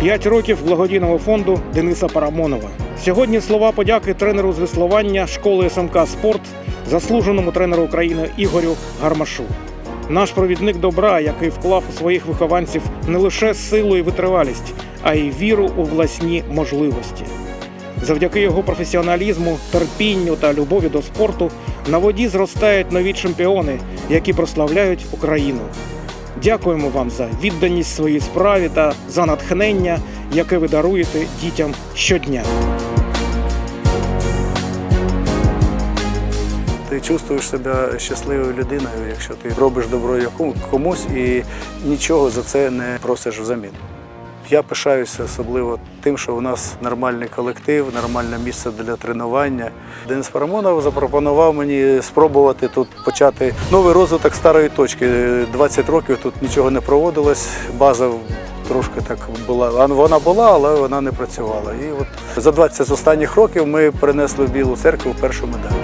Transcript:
П'ять років благодійного фонду Дениса Парамонова. Сьогодні слова подяки тренеру з веслування школи СМК Спорт, заслуженому тренеру України Ігорю Гармашу. Наш провідник добра, який вклав у своїх вихованців не лише силу і витривалість, а й віру у власні можливості. Завдяки його професіоналізму, терпінню та любові до спорту на воді зростають нові чемпіони, які прославляють Україну. Дякуємо вам за відданість своїй справі та за натхнення, яке ви даруєте дітям щодня. Ти чувствуєш себе щасливою людиною, якщо ти робиш добро комусь і нічого за це не просиш взамін. Я пишаюся особливо тим, що у нас нормальний колектив, нормальне місце для тренування. Денис Парамонов запропонував мені спробувати тут почати новий розвиток старої точки. 20 років тут нічого не проводилось, база трошки так була. Вона була, але вона не працювала. І от за 20 з останніх років ми принесли в Білу церкву першу медаль.